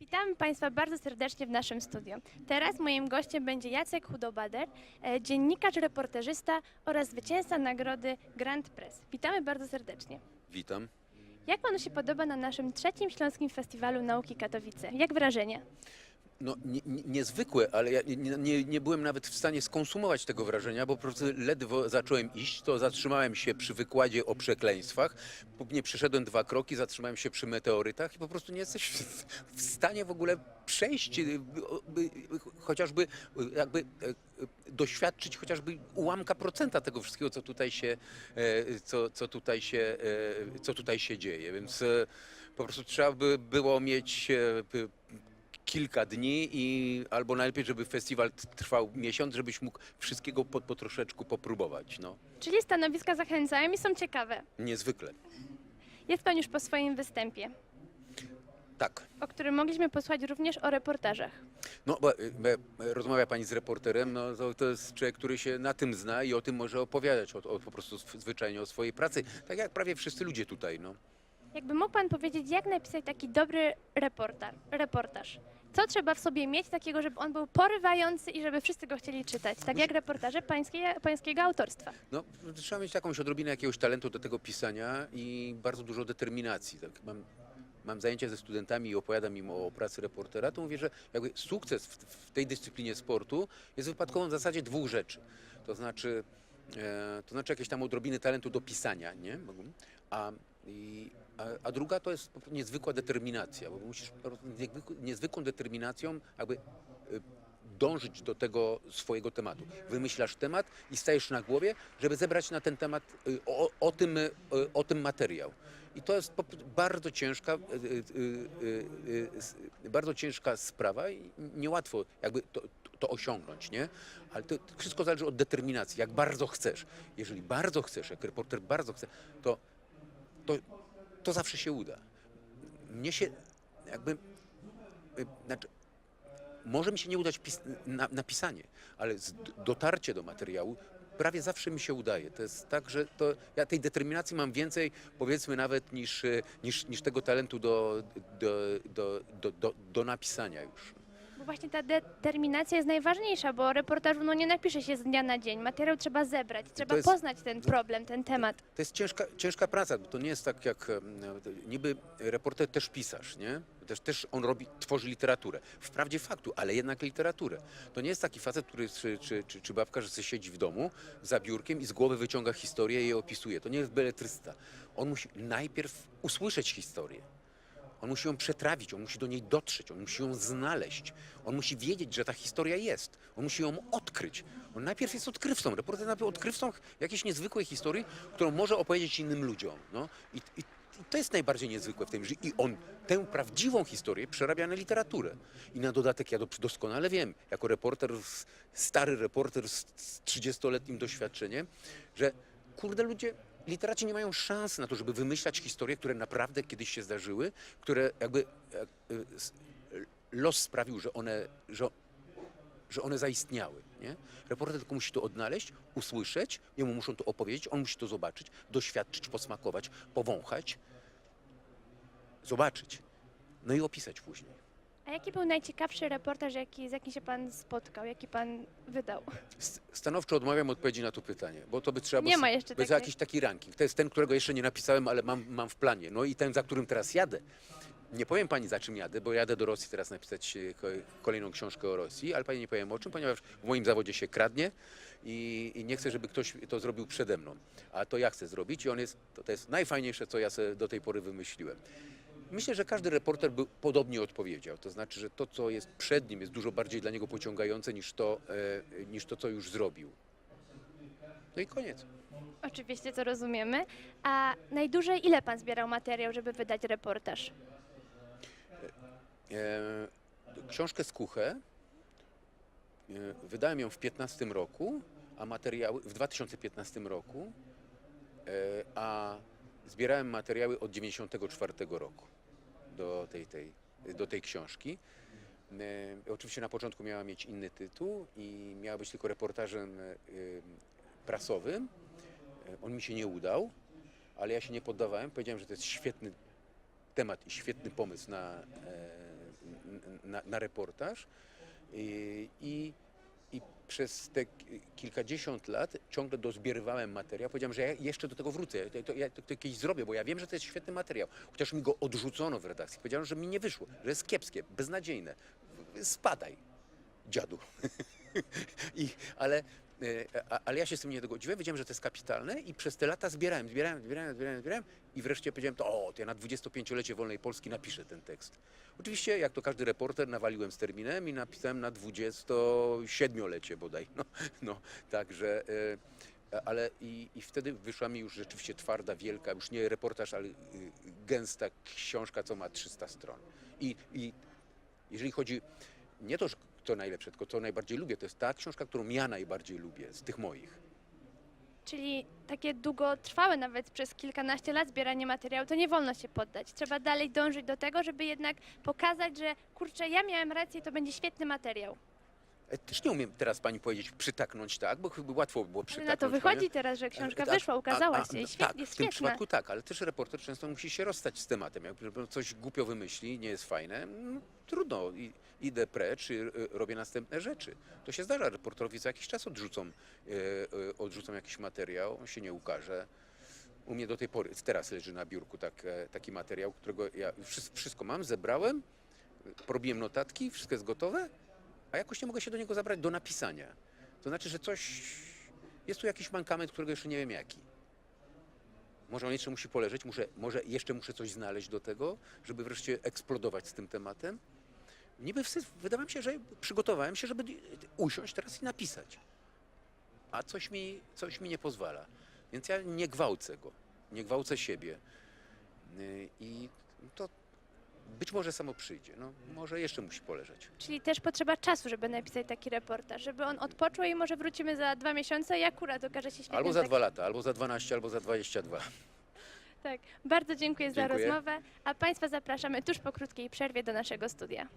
Witamy Państwa bardzo serdecznie w naszym studiu. Teraz moim gościem będzie Jacek Hudobader, e, dziennikarz, reporterzysta oraz zwycięzca nagrody Grand Press. Witamy bardzo serdecznie. Witam. Jak Panu się podoba na naszym trzecim Śląskim Festiwalu Nauki Katowice? Jak wrażenie? No, nie, nie, niezwykłe, ale ja nie, nie, nie byłem nawet w stanie skonsumować tego wrażenia, bo po prostu ledwo zacząłem iść, to zatrzymałem się przy wykładzie o przekleństwach, nie przeszedłem dwa kroki, zatrzymałem się przy meteorytach i po prostu nie jesteś w, stanie w ogóle przejść, y, by, chociażby jakby y, doświadczyć chociażby ułamka procenta tego wszystkiego, co tutaj się, e, co, co tutaj się, e, co tutaj się dzieje, więc e, po prostu trzeba by było mieć e, kilka dni i albo najlepiej, żeby festiwal trwał miesiąc, żebyś mógł wszystkiego po, po troszeczku popróbować. No, Czyli stanowiska zachęcają i są ciekawe. niezwykle. Jest Pan już po swoim występie, Tak. o którym mogliśmy posłuchać również o reportażach. No, bo, y, e, rozmawia pani z reporterem, no to, to jest człowiek, który się na tym zna i o tym może opowiadać, o, o, po prostu zwyczajnie o swojej pracy, tak jak prawie wszyscy ludzie tutaj, no. Jakby mógł Pan powiedzieć, jak napisać taki dobry reportaż? Co trzeba w sobie mieć takiego, żeby on był porywający i żeby wszyscy go chcieli czytać? Tak jak reportaże pańskie, pańskiego autorstwa. No, trzeba mieć jakąś odrobinę jakiegoś talentu do tego pisania i bardzo dużo determinacji. Tak? Mam, mam zajęcia ze studentami i opowiadam im o pracy reportera, to mówię, że jakby sukces w, w tej dyscyplinie sportu jest wypadkową w zasadzie dwóch rzeczy. To znaczy, e, to znaczy jakieś tam odrobiny talentu do pisania, nie? A, i, a, a druga to jest niezwykła determinacja, bo musisz niezwykłą determinacją jakby e, dążyć do tego swojego tematu. Wymyślasz temat i stajesz na głowie, żeby zebrać na ten temat y, o, o, tym, y, o tym materiał. I to jest bardzo ciężka, y, y, y, y, bardzo ciężka sprawa i niełatwo jakby to, to osiągnąć, nie? Ale to wszystko zależy od determinacji, jak bardzo chcesz. Jeżeli bardzo chcesz, jak reporter bardzo chce, to, to, to zawsze się uda. Mnie się jakby, y, znaczy, może mi się nie udać pis- na, napisanie, ale z, dotarcie do materiału prawie zawsze mi się udaje. To jest tak, że to, ja tej determinacji mam więcej, powiedzmy nawet, niż, e, niż, niż tego talentu do, do, do, do, do, do napisania już. Bo właśnie ta determinacja jest najważniejsza, bo reportażu no, nie napisze się z dnia na dzień. Materiał trzeba zebrać, trzeba jest- poznać ten problem, ten temat. To jest ciężka, ciężka praca, bo to nie jest tak jak niby reporter też pisarz, nie? Też, też on robi, tworzy literaturę. Wprawdzie faktu, ale jednak literaturę. To nie jest taki facet, który, czy, czy, czy, czy babka, że sobie siedzi w domu za biurkiem i z głowy wyciąga historię i je opisuje. To nie jest beletrysta. On musi najpierw usłyszeć historię. On musi ją przetrawić, on musi do niej dotrzeć, on musi ją znaleźć. On musi wiedzieć, że ta historia jest. On musi ją odkryć. On najpierw jest odkrywcą. Reporter najpierw odkrywcą jakiejś niezwykłej historii, którą może opowiedzieć innym ludziom. No? I, i, I to jest najbardziej niezwykłe w tym, że i on tę prawdziwą historię przerabia na literaturę. I na dodatek ja do- doskonale wiem, jako reporter, stary reporter z 30-letnim doświadczeniem, że kurde ludzie, literaci nie mają szans na to, żeby wymyślać historie, które naprawdę kiedyś się zdarzyły, które jakby jak, y, s- los sprawił, że one, że, że one zaistniały. Nie? Reporter tylko musi to odnaleźć, usłyszeć, jemu muszą to opowiedzieć, on musi to zobaczyć, doświadczyć, posmakować, powąchać, zobaczyć, no i opisać później. A jaki był najciekawszy reportaż, jaki, z jakim się pan spotkał, jaki pan wydał? S- Stanowczo odmawiam odpowiedzi na to pytanie, bo to by trzeba Nie ma jeszcze by za takiej. jakiś taki ranking. To jest ten, którego jeszcze nie napisałem, ale mam, mam w planie. No i ten, za którym teraz jadę. Nie powiem pani, za czym jadę, bo jadę do Rosji teraz napisać e, ko- kolejną książkę o Rosji, ale pani nie powiem o czym, ponieważ w moim zawodzie się kradnie i, i nie chcę, żeby ktoś to zrobił przede mną. A to ja chcę zrobić i on jest, to, to jest najfajniejsze, co ja sobie do tej pory wymyśliłem. Myślę, że każdy reporter by podobnie odpowiedział. To znaczy, że to, co jest przed nim, jest dużo bardziej dla niego pociągające niż to, e, niż to co już zrobił. No i koniec. Oczywiście, to rozumiemy. A najdłużej ile pan zbierał materiał, żeby wydać reportaż? E, książkę Skuchę e, wydałem ją w 15 roku, a materiały w 2015 roku, e, a zbierałem materiały od 94 roku do tej, tej, do tej książki. E, Oczywiście na początku miała mieć inny tytuł i miała być tylko reportażem e, prasowym. E, On mi się nie udał, ale ja się nie poddawałem. Powiedziałem, że to jest świetny temat i świetny pomysł na, na, na reportaż i, i przez te ki- kilkadziesiąt lat ciągle dozbierywałem materiał. Powiedziałem, że ja jeszcze do tego wrócę, to, to, ja to, to kiedyś zrobię, bo ja wiem, że to jest świetny materiał. Chociaż mi go odrzucono w redakcji. Powiedziałem, że mi nie wyszło, że jest kiepskie, beznadziejne. Spadaj, dziadu. I, ale, ale ja się z tym nie dogodziłem, wiedziałem, że to jest kapitalne i przez te lata zbierałem, zbierałem, zbierałem, zbierałem, zbierałem i wreszcie powiedziałem, to o, to ja na 25-lecie Wolnej Polski napiszę ten tekst. Oczywiście, jak to każdy reporter, nawaliłem z terminem i napisałem na 27-lecie bodaj. No, no także, e, ale i, i wtedy wyszła mi już rzeczywiście twarda, wielka, już nie reportaż, ale y, gęsta książka, co ma 300 stron. I, i jeżeli chodzi nie to, że kto najlepsze, tylko co najbardziej lubię, to jest ta książka, którą ja najbardziej lubię z tych moich. Czyli takie długotrwałe nawet przez kilkanaście lat zbieranie materiału, to nie wolno się poddać. Trzeba dalej dążyć do tego, żeby jednak pokazać, że kurczę, ja miałem rację, to będzie świetny materiał. E, Też nie umiem teraz pani powiedzieć przytaknąć tak, bo chyba łatwo by było Ale przytaknąć. na to wychodzi panią. teraz, że książka E, tak, wyszła, ukazała się i no świetnie, tak, jest w tym przypadku tak, ale też reporter często musi się rozstać z tematem. Jak coś głupio wymyśli, nie jest fajne, no, trudno, i, idę precz, i y, robię następne rzeczy. To się zdarza, reporterowi co jakiś czas odrzucą, y, y, odrzucą jakiś materiał, on się nie ukaże. U mnie do tej pory, teraz leży na biurku tak, e, taki materiał, którego ja wszystko, wszystko mam, zebrałem, porobiłem notatki, wszystko jest gotowe, a jakoś nie mogę się do niego zabrać do napisania. To znaczy, że coś, jest tu jakiś mankament, którego jeszcze nie wiem jaki. Może on jeszcze musi poleżeć, muszę, może jeszcze muszę coś znaleźć do tego, żeby wreszcie eksplodować z tym tematem. Niby wsy- wydawało mi się, że przygotowałem się, żeby usiąść teraz i napisać. A coś mi, coś mi nie pozwala. Więc ja nie gwałcę go, nie gwałcę siebie. Yy, I to być może samo przyjdzie. No, może jeszcze musi poleżeć. Czyli też potrzeba czasu, żeby napisać taki reportaż, żeby on odpoczął i może wrócimy za dwa miesiące i akurat okaże się świetny Albo za dwa lata, albo za 12, albo za 22. Tak, bardzo dziękuję, za Dziękuję. rozmowę, a Państwa zapraszamy tuż po krótkiej przerwie do naszego studia.